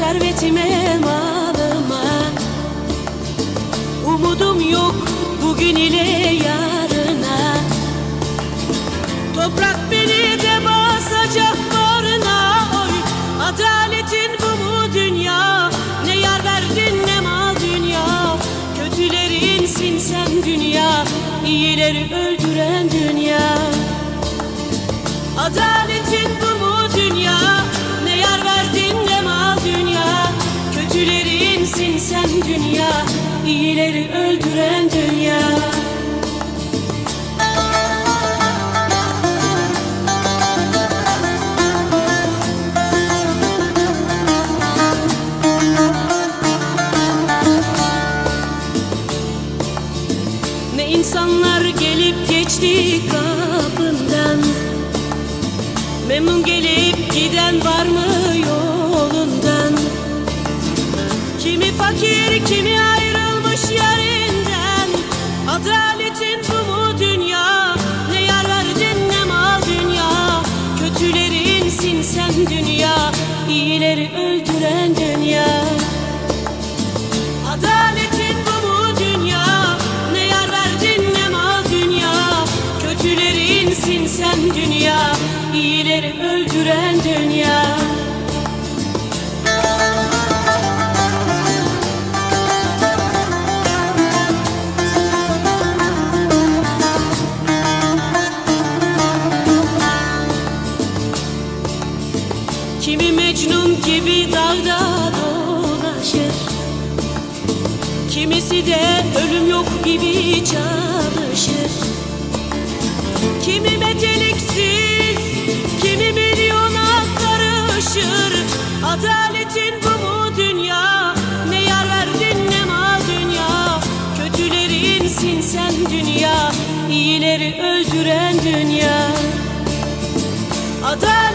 servetime malıma. Umudum yok bugün ile yarına. Toprak beni de basacak bağrına oy. Adaletin bu mu dünya? Ne yar verdin ne mal dünya? Kötülerinsin sen dünya iyileri öldüren dünya. Adaletin Kötülerinsin sen dünya iyileri öldüren dünya. Ne insanlar gelip geçti kapından. Memnun gelip fakir kimi ayrılmış yerinden? Adaletin bu mu dünya? Ne yar verdin ne mal dünya Kötülerinsin sen dünya iyileri öldüren dünya. Adaletin bu mu dünya? Ne yar verdin ne mal dünya Kötülerinsin sen dünya iyileri öldüren dünya gibi dağda dolaşır. Kimisi de ölüm yok gibi çalışır. Kimi meteliksiz, kimi milyona karışır. Adaletin bu mu dünya, ne yar verdin ne mal dünya? Kötülerinsin sen dünya, iyileri öldüren dünya. Adalet